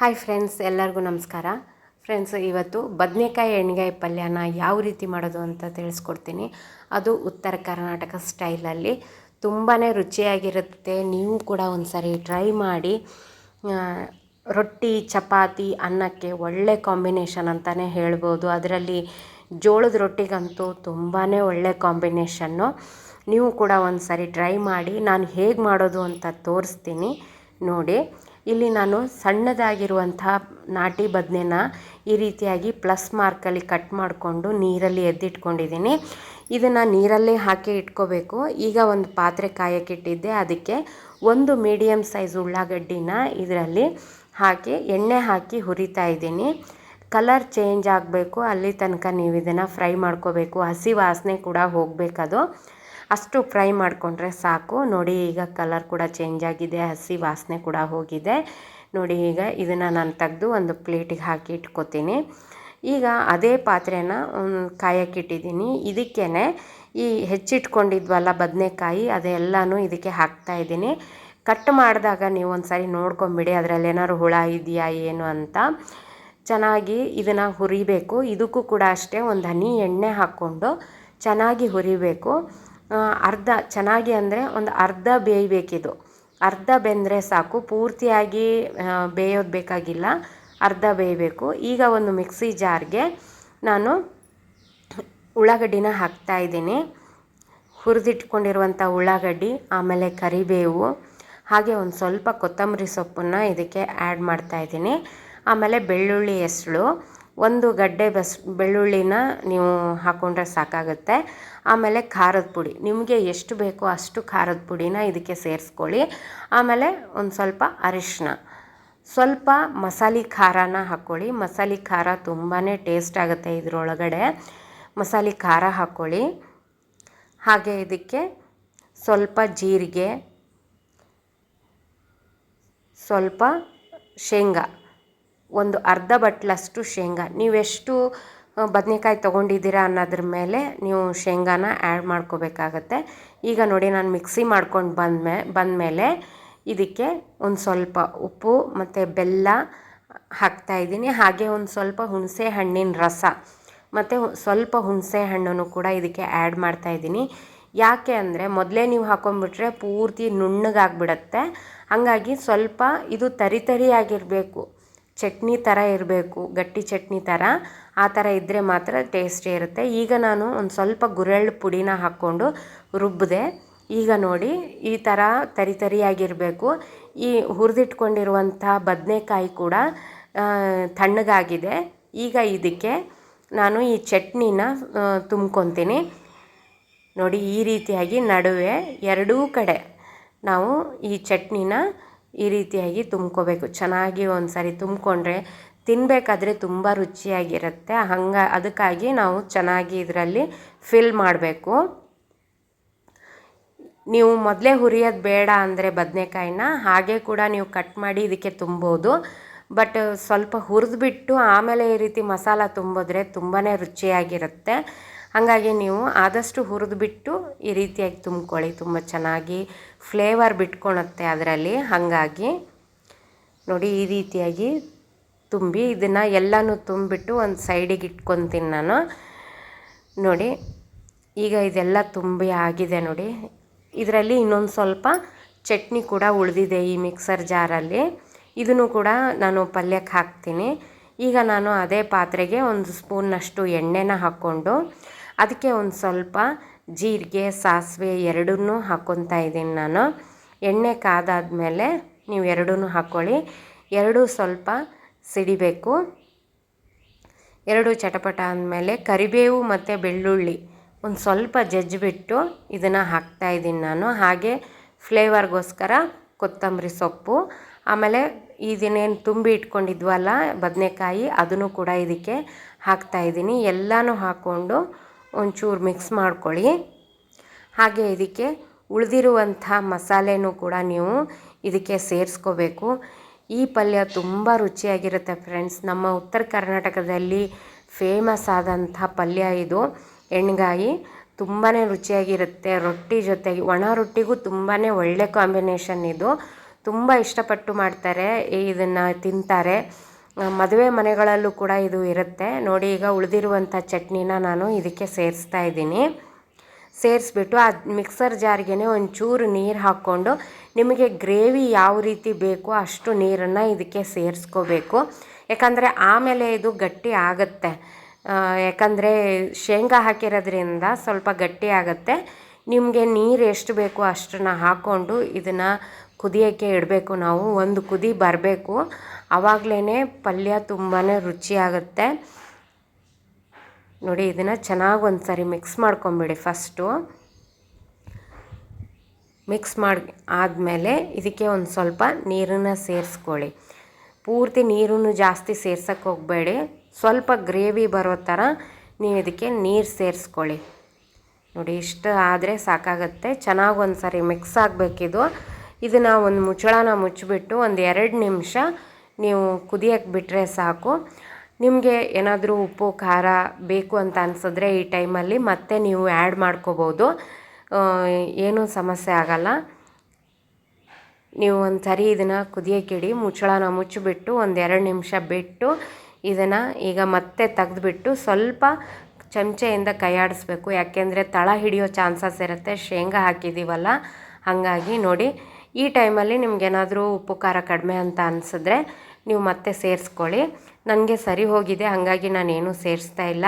Hi friends ಎಲ್ಲರಿಗೂ ನಮಸ್ಕಾರ. Friends ಇವತ್ತು ಬದನೆಕಾಯಿ ಎಣ್ಣೆಗಾಯಿ ಪಲ್ಯನ ಯಾವ ರೀತಿ ಮಾಡೋದು ಅಂತ ತಿಳಿಸ್ಕೊಡ್ತೀನಿ. ಅದು ಉತ್ತರ ಕರ್ನಾಟಕ ಸ್ಟೈಲಲ್ಲಿ ತುಂಬಾ ರುಚಿಯಾಗಿರುತ್ತೆ. ನೀವು ಕೂಡ ಒಂದು ಸಾರಿ ಟ್ರೈ ಮಾಡಿ ರೊಟ್ಟಿ, ಚಪಾತಿ, ಅನ್ನಕ್ಕೆ ಒಳ್ಳೆ ಕಾಂಬಿನೇಷನ್ ಅಂತಲೇ ಹೇಳ್ಬೋದು. ಅದರಲ್ಲಿ ಜೋಳದ ರೊಟ್ಟಿಗಂತೂ ತುಂಬಾ ಒಳ್ಳೆ ಕಾಂಬಿನೇಷನ್ನು ನೀವು ಕೂಡ ಒಂದು ಸಾರಿ ಟ್ರೈ ಮಾಡಿ, ನಾನು ಹೇಗೆ ಮಾಡೋದು ಅಂತ ತೋರಿಸ್ತೀನಿ. ನೋಡಿ ಇಲ್ಲಿ ನಾನು ಸಣ್ಣದಾಗಿರುವಂಥ ನಾಟಿ ಬದನೆನ ಈ ರೀತಿಯಾಗಿ ಪ್ಲಸ್ ಮಾರ್ಕಲ್ಲಿ ಕಟ್ ಮಾಡಿಕೊಂಡು ನೀರಲ್ಲಿ ಎದ್ದಿಟ್ಕೊಂಡಿದ್ದೀನಿ. ಇದನ್ನು ನೀರಲ್ಲೇ ಹಾಕಿ ಇಟ್ಕೋಬೇಕು. ಈಗ ಒಂದು ಪಾತ್ರೆ ಕಾಯಕ್ಕಿಟ್ಟಿದ್ದೆ ಅದಕ್ಕೆ ಒಂದು ಮೀಡಿಯಮ್ ಸೈಜ್ ಉಳ್ಳಾಗಡ್ಡಿನ ಇದರಲ್ಲಿ ಹಾಕಿ, ಎಣ್ಣೆ ಹಾಕಿ ಹುರಿತಾ ಇದ್ದೀನಿ. ಕಲರ್ ಚೇಂಜ್ ಆಗಬೇಕು, ಅಲ್ಲಿ ತನಕ ನೀವು ಇದನ್ನು ಫ್ರೈ ಮಾಡ್ಕೋಬೇಕು. ಹಸಿ ವಾಸನೆ ಕೂಡ ಹೋಗಬೇಕದು. ಅಷ್ಟು ಫ್ರೈ ಮಾಡಿಕೊಂಡ್ರೆ ಸಾಕು. ನೋಡಿ, ಈಗ ಕಲರ್ ಕೂಡ ಚೇಂಜ್ ಆಗಿದೆ, ಹಸಿ ವಾಸನೆ ಕೂಡ ಹೋಗಿದೆ. ನೋಡಿ, ಈಗ ಇದನ್ನು ನಾನು ತೆಗೆದು ಒಂದು ಪ್ಲೇಟಿಗೆ ಹಾಕಿ ಇಟ್ಕೋತೀನಿ. ಈಗ ಅದೇ ಪಾತ್ರೆನ ಕಾಯಕ್ಕಿಟ್ಟಿದ್ದೀನಿ ಇದಕ್ಕೇ ಈ ಹೆಚ್ಚಿಟ್ಕೊಂಡಿದ್ವಲ್ಲ ಬದನೆಕಾಯಿ, ಅದೆಲ್ಲನೂ ಇದಕ್ಕೆ ಹಾಕ್ತಾ ಇದ್ದೀನಿ. ಕಟ್ ಮಾಡಿದಾಗ ನೀವು ಒಂದು ಸಾರಿ ನೋಡ್ಕೊಂಬಿಡಿ ಅದರಲ್ಲಿ ಏನಾದ್ರು ಹುಳ ಇದೆಯಾ, ಏನು ಅಂತ. ಚೆನ್ನಾಗಿ ಇದನ್ನು ಹುರಿಬೇಕು. ಇದಕ್ಕೂ ಕೂಡ ಅಷ್ಟೇ ಒಂದು ಹನಿ ಎಣ್ಣೆ ಹಾಕ್ಕೊಂಡು ಚೆನ್ನಾಗಿ ಹುರಿಬೇಕು. ಅರ್ಧ, ಚೆನ್ನಾಗಿ ಅಂದರೆ ಒಂದು ಅರ್ಧ ಬೇಯಬೇಕಿದು. ಅರ್ಧ ಬೆಂದರೆ ಸಾಕು. ಪೂರ್ತಿಯಾಗಿ ಬೇಯೋದು ಬೇಕಾಗಿಲ್ಲ. ಅರ್ಧ ಬೇಯಬೇಕು. ಈಗ ಒಂದು ಮಿಕ್ಸಿ ಜಾರ್ಗೆ ನಾನು ಉಳ್ಳಾಗಡ್ಡಿನ ಹಾಕ್ತಾ ಇದ್ದೀನಿ. ಹುರಿದಿಟ್ಕೊಂಡಿರುವಂಥ ಉಳ್ಳಾಗಡ್ಡಿ, ಆಮೇಲೆ ಕರಿಬೇವು, ಹಾಗೆ ಒಂದು ಸ್ವಲ್ಪ ಕೊತ್ತಂಬರಿ ಸೊಪ್ಪನ್ನು ಇದಕ್ಕೆ ಆ್ಯಡ್ ಮಾಡ್ತಾ ಇದ್ದೀನಿ. ಆಮೇಲೆ ಬೆಳ್ಳುಳ್ಳಿ ಹೆಸಳು. ಒಂದು ಗಡ್ಡೆ ಬಸ್, ಬೆಳ್ಳುಳ್ಳಿನ ನೀವು ಹಾಕ್ಕೊಂಡ್ರೆ ಸಾಕಾಗುತ್ತೆ. ಆಮೇಲೆ ಖಾರದ ಪುಡಿ. ನಿಮಗೆ ಎಷ್ಟು ಬೇಕೋ ಅಷ್ಟು ಖಾರದ ಪುಡಿನ ಇದಕ್ಕೆ ಸೇರಿಸ್ಕೊಳ್ಳಿ. ಆಮೇಲೆ ಒಂದು ಸ್ವಲ್ಪ ಅರಿಶಿನ ಸ್ವಲ್ಪ ಮಸಾಲೆ ಖಾರನ ಹಾಕ್ಕೊಳ್ಳಿ. ಮಸಾಲೆ ಖಾರ ತುಂಬಾ ಟೇಸ್ಟ್ ಆಗುತ್ತೆ ಇದರೊಳಗಡೆ. ಮಸಾಲೆ ಖಾರ ಹಾಕ್ಕೊಳ್ಳಿ. ಹಾಗೆ ಇದಕ್ಕೆ ಸ್ವಲ್ಪ ಜೀರಿಗೆ, ಸ್ವಲ್ಪ ಶೇಂಗಾ. ಒಂದು ಅರ್ಧ ಬಟ್ಲಷ್ಟು ಶೇಂಗಾ. ನೀವೆಷ್ಟು ಬದನೇಕಾಯಿ ತೊಗೊಂಡಿದ್ದೀರಾ ಅನ್ನೋದ್ರ ಮೇಲೆ ನೀವು ಶೇಂಗಾನ ಆ್ಯಡ್ ಮಾಡ್ಕೋಬೇಕಾಗತ್ತೆ. ಈಗ ನೋಡಿ ನಾನು ಮಿಕ್ಸಿ ಮಾಡ್ಕೊಂಡು ಬಂದ್ಮೇ, ಬಂದಮೇಲೆ ಇದಕ್ಕೆ ಒಂದು ಸ್ವಲ್ಪ ಉಪ್ಪು ಮತ್ತು ಬೆಲ್ಲ ಹಾಕ್ತಾ ಇದ್ದೀನಿ. ಹಾಗೆ ಒಂದು ಸ್ವಲ್ಪ ಹುಣಸೆ ಹಣ್ಣಿನ ರಸ ಮತ್ತು ಸ್ವಲ್ಪ ಹುಣಸೆ ಹಣ್ಣನ್ನು ಕೂಡ ಇದಕ್ಕೆ ಆ್ಯಡ್ ಮಾಡ್ತಾ ಇದ್ದೀನಿ. ಯಾಕೆ ಅಂದರೆ ಮೊದಲೇ ನೀವು ಹಾಕೊಂಡ್ಬಿಟ್ರೆ ಪೂರ್ತಿ ನುಣ್ಣಗಾಗ್ಬಿಡತ್ತೆ. ಹಾಗಾಗಿ ಸ್ವಲ್ಪ ಇದು ತರಿ ತರಿಯಾಗಿರಬೇಕು. ಚಟ್ನಿ ಥರ ಇರಬೇಕು, ಗಟ್ಟಿ ಚಟ್ನಿ ಥರ ಆ ಥರ ಇದ್ದರೆ ಮಾತ್ರ ಟೇಸ್ಟಿ ಇರುತ್ತೆ. ಈಗ ನಾನು ಒಂದು ಸ್ವಲ್ಪ ಗುರೆಳ್ಳು ಪುಡಿನ ಹಾಕ್ಕೊಂಡು ರುಬ್ಬಿದೆ ಈಗ ನೋಡಿ ಈ ಥರ ತರಿ ತರಿಯಾಗಿರಬೇಕು. ಈ ಹುರಿದಿಟ್ಕೊಂಡಿರುವಂಥ ಬದನೆಕಾಯಿ ಕೂಡ ತಣ್ಣಗಾಗಿದೆ. ಈಗ ಇದಕ್ಕೆ ನಾನು ಈ ಚಟ್ನಿನ ತುಂಬ್ಕೊತೀನಿ. ನೋಡಿ ಈ ರೀತಿಯಾಗಿ ನಡುವೆ ಎರಡೂ ಕಡೆ ನಾವು ಈ ಚಟ್ನಿನ ಈ ರೀತಿಯಾಗಿ ತುಂಬ್ಕೋಬೇಕು. ಚೆನ್ನಾಗಿ ಒಂದು ಸಾರಿ ತುಂಬಿಕೊಂಡ್ರೆ ತಿನ್ನಬೇಕಾದ್ರೆ ತುಂಬ ರುಚಿಯಾಗಿರುತ್ತೆ. ಹಂಗ, ಅದಕ್ಕಾಗಿ ನಾವು ಚೆನ್ನಾಗಿ ಇದರಲ್ಲಿ ಫಿಲ್ ಮಾಡಬೇಕು. ನೀವು ಮೊದಲೇ ಹುರಿಯೋದು ಬೇಡ ಅಂದರೆ ಬದನೆಕಾಯಿನ, ಹಾಗೆ ಕೂಡ ನೀವು ಕಟ್ ಮಾಡಿ ಇದಕ್ಕೆ ತುಂಬೋದು. ಬಟ್ ಸ್ವಲ್ಪ ಹುರಿದ್ಬಿಟ್ಟು ಆಮೇಲೆ ಈ ರೀತಿ ಮಸಾಲ ತುಂಬಿದ್ರೆ ತುಂಬಾ ರುಚಿಯಾಗಿರುತ್ತೆ. ಹಾಗಾಗಿ ನೀವು ಆದಷ್ಟು ಹುರಿದು ಬಿಟ್ಟು ಈ ರೀತಿಯಾಗಿ ತುಂಬ್ಕೊಳ್ಳಿ. ತುಂಬ ಚೆನ್ನಾಗಿ ಫ್ಲೇವರ್ ಬಿಟ್ಕೊಳತ್ತೆ ಅದರಲ್ಲಿ. ಹಾಗಾಗಿ ನೋಡಿ ಈ ರೀತಿಯಾಗಿ ತುಂಬಿ ಇದನ್ನು ಎಲ್ಲನೂ ತುಂಬಿಬಿಟ್ಟು ಒಂದು ಸೈಡಿಗೆ ಇಟ್ಕೊತೀನಿ ನಾನು. ನೋಡಿ ಈಗ ಇದೆಲ್ಲ ತುಂಬಿ ಆಗಿದೆ ನೋಡಿ. ಇದರಲ್ಲಿ ಇನ್ನೊಂದು ಸ್ವಲ್ಪ ಚಟ್ನಿ ಕೂಡ ಉಳಿದಿದೆ ಈ ಮಿಕ್ಸರ್ ಜಾರಲ್ಲಿ. ಇದನ್ನು ಕೂಡ ನಾನು ಪಲ್ಯಕ್ಕೆ ಹಾಕ್ತೀನಿ. ಈಗ ನಾನು ಅದೇ ಪಾತ್ರೆಗೆ ಒಂದು ಸ್ಪೂನ್ನಷ್ಟು ಎಣ್ಣೆನ ಹಾಕ್ಕೊಂಡು ಅದಕ್ಕೆ ಒಂದು ಸ್ವಲ್ಪ ಜೀರಿಗೆ, ಸಾಸಿವೆ ಎರಡನ್ನೂ ಹಾಕ್ಕೊತಾ ಇದ್ದೀನಿ ನಾನು. ಎಣ್ಣೆ ಕಾದಾದ್ಮೇಲೆ ನೀವು ಎರಡೂ ಹಾಕ್ಕೊಳ್ಳಿ. ಎರಡೂ ಸ್ವಲ್ಪ ಸಿಡಿಬೇಕು. ಎರಡು ಚಟಪಟ ಅಂದಮೇಲೆ ಕರಿಬೇವು ಮತ್ತು ಬೆಳ್ಳುಳ್ಳಿ ಒಂದು ಸ್ವಲ್ಪ ಜಜ್ಜಿಬಿಟ್ಟು ಇದನ್ನು ಹಾಕ್ತಾ ಇದ್ದೀನಿ ನಾನು. ಹಾಗೆ ಫ್ಲೇವರ್ಗೋಸ್ಕರ ಕೊತ್ತಂಬರಿ ಸೊಪ್ಪು ಆಮೇಲೆ ಇದನ್ನೇನು ತುಂಬಿ ಇಟ್ಕೊಂಡಿದ್ವಲ್ಲ ಬದನೆಕಾಯಿ, ಅದನ್ನು ಕೂಡ ಇದಕ್ಕೆ ಹಾಕ್ತಾ ಇದ್ದೀನಿ. ಎಲ್ಲನೂ ಹಾಕ್ಕೊಂಡು ಒಂಚೂರು ಮಿಕ್ಸ್ ಮಾಡ್ಕೊಳ್ಳಿ. ಹಾಗೆ ಇದಕ್ಕೆ ಉಳಿದಿರುವಂಥ ಮಸಾಲೆನೂ ಕೂಡ ನೀವು ಇದಕ್ಕೆ ಸೇರಿಸ್ಕೋಬೇಕು. ಈ ಪಲ್ಯ ತುಂಬ ರುಚಿಯಾಗಿರುತ್ತೆ ಫ್ರೆಂಡ್ಸ್ ನಮ್ಮ ಉತ್ತರ ಕರ್ನಾಟಕದಲ್ಲಿ ಫೇಮಸ್ ಆದಂಥ ಪಲ್ಯ ಇದು. ಎಣ್ಗಾಯಿ ತುಂಬಾ ರುಚಿಯಾಗಿರುತ್ತೆ. ರೊಟ್ಟಿ ಜೊತೆಗೆ ಒಣ ರೊಟ್ಟಿಗೂ ತುಂಬಾ ಒಳ್ಳೆ ಕಾಂಬಿನೇಷನ್ ಇದು. ತುಂಬ ಇಷ್ಟಪಟ್ಟು ಮಾಡ್ತಾರೆ ಇದನ್ನು ತಿಂತಾರೆ. ಮದುವೆ ಮನೆಗಳಲ್ಲೂ ಕೂಡ ಇದು ಇರುತ್ತೆ. ನೋಡಿ, ಈಗ ಉಳಿದಿರುವಂಥ ಚಟ್ನಿನ ನಾನು ಇದಕ್ಕೆ ಸೇರಿಸ್ತಾ ಇದ್ದೀನಿ. ಸೇರಿಸ್ಬಿಟ್ಟು ಆ ಮಿಕ್ಸರ್ ಜಾರ್ಗೆ ಒಂಚೂರು ನೀರು ಹಾಕ್ಕೊಂಡು ನಿಮಗೆ ಗ್ರೇವಿ ಯಾವ ರೀತಿ ಬೇಕೋ ಅಷ್ಟು ನೀರನ್ನು ಇದಕ್ಕೆ ಸೇರಿಸ್ಕೋಬೇಕು. ಯಾಕಂದರೆ ಆಮೇಲೆ ಇದು ಗಟ್ಟಿ ಆಗುತ್ತೆ. ಯಾಕಂದರೆ ಶೇಂಗಾ ಹಾಕಿರೋದ್ರಿಂದ ಸ್ವಲ್ಪ ಗಟ್ಟಿ ಆಗುತ್ತೆ. ನಿಮಗೆ ನೀರು ಎಷ್ಟು ಬೇಕೋ ಅಷ್ಟನ್ನು ಹಾಕ್ಕೊಂಡು ಇದನ್ನು ಕುದಿಯೋಕ್ಕೆ ಇಡಬೇಕು ನಾವು, ಒಂದು ಕುದಿ ಬರಬೇಕು. ಆವಾಗಲೇ ಪಲ್ಯ ತುಂಬಾ ರುಚಿಯಾಗುತ್ತೆ. ನೋಡಿ, ಇದನ್ನು ಚೆನ್ನಾಗಿ ಒಂದು ಸಾರಿ ಮಿಕ್ಸ್ ಮಾಡ್ಕೊಂಬಿಡಿ ಫಸ್ಟು. ಮಿಕ್ಸ್ ಮಾಡಿ, ಆದಮೇಲೆ ಇದಕ್ಕೆ ಒಂದು ಸ್ವಲ್ಪ ನೀರನ್ನು ಸೇರಿಸ್ಕೊಳ್ಳಿ. ಪೂರ್ತಿ ನೀರನ್ನು ಜಾಸ್ತಿ ಸೇರ್ಸಕ್ಕೆ ಹೋಗಬೇಡಿ. ಸ್ವಲ್ಪ ಗ್ರೇವಿ ಬರೋ ಥರ ನೀವು ಇದಕ್ಕೆ ನೀರು ಸೇರಿಸ್ಕೊಳ್ಳಿ. ನೋಡಿ, ಇಷ್ಟು ಆದರೆ ಸಾಕಾಗುತ್ತೆ. ಚೆನ್ನಾಗಿ ಒಂದು ಸಾರಿ ಮಿಕ್ಸ್ ಆಗಬೇಕಿದು. ಇದನ್ನು ಒಂದು ಮುಚ್ಚಳನ ಮುಚ್ಚಿಬಿಟ್ಟು ಒಂದು ಎರಡು ನಿಮಿಷ ನೀವು ಕುದಿಯಕ್ಕೆ ಬಿಟ್ಟರೆ ಸಾಕು. ನಿಮಗೆ ಏನಾದರೂ ಉಪ್ಪು, ಖಾರ ಬೇಕು ಅಂತ ಅನಿಸಿದ್ರೆ ಈ ಟೈಮಲ್ಲಿ ಮತ್ತೆ ನೀವು ಆ್ಯಡ್ ಮಾಡ್ಕೋಬೋದು. ಏನೂ ಸಮಸ್ಯೆ ಆಗಲ್ಲ. ನೀವು ಒಂದು ಸರಿ ಇದನ್ನು ಕುದಿಯೋಕ್ಕಿಡಿ ಮುಚ್ಚಳನ ಮುಚ್ಚಿಬಿಟ್ಟು ಒಂದು ಎರಡು ನಿಮಿಷ ಬಿಟ್ಟು ಇದನ್ನು ಈಗ ಮತ್ತೆ ತೆಗೆದುಬಿಟ್ಟು ಸ್ವಲ್ಪ ಚಮಚೆಯಿಂದ ಕೈಯಾಡಿಸ್ಬೇಕು ಯಾಕೆಂದರೆ ತಳ ಹಿಡಿಯೋ ಚಾನ್ಸಸ್ ಇರುತ್ತೆ. ಶೇಂಗಾ ಹಾಕಿದ್ದೀವಲ್ಲ ಹಾಗಾಗಿ ನೋಡಿ. ಈ ಟೈಮಲ್ಲಿ ನಿಮಗೇನಾದರೂ ಉಪ್ಪು, ಖಾರ ಕಡಿಮೆ ಅಂತ ಅನಿಸಿದ್ರೆ ನೀವು ಮತ್ತೆ ಸೇರಿಸ್ಕೊಳ್ಳಿ. ನನಗೆ ಸರಿ ಹೋಗಿದೆ, ಹಾಗಾಗಿ ನಾನೇನು ಸೇರಿಸ್ತಾ ಇಲ್ಲ.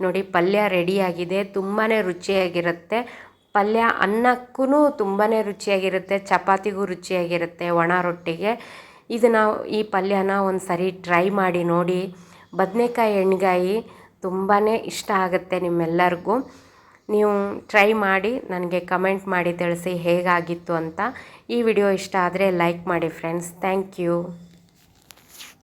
ನೋಡಿ, ಪಲ್ಯ ರೆಡಿಯಾಗಿದೆ ತುಂಬಾ ರುಚಿಯಾಗಿರುತ್ತೆ. ಪಲ್ಯ ಅನ್ನಕ್ಕೂ ತುಂಬಾ ರುಚಿಯಾಗಿರುತ್ತೆ, ಚಪಾತಿಗೂ ರುಚಿಯಾಗಿರುತ್ತೆ ಒಣ ರೊಟ್ಟಿಗೆ. ಇದನ್ನು ಈ ಪಲ್ಯನ ಒಂದು ಸರಿ ಟ್ರೈ ಮಾಡಿ ನೋಡಿ. ಬದನೆಕಾಯಿ ಎಣ್ಗಾಯಿ ತುಂಬಾ ಇಷ್ಟ ಆಗುತ್ತೆ ನಿಮ್ಮೆಲ್ಲರಿಗೂ. ನೀವು ಟ್ರೈ ಮಾಡಿ, ನನಗೆ ಕಮೆಂಟ್ ಮಾಡಿ ತಿಳಿಸಿ ಹೇಗಾಗಿತ್ತು ಅಂತ. ಈ ವಿಡಿಯೋ ಇಷ್ಟ ಆದರೆ ಲೈಕ್ ಮಾಡಿ ಫ್ರೆಂಡ್ಸ್ ಥ್ಯಾಂಕ್ ಯು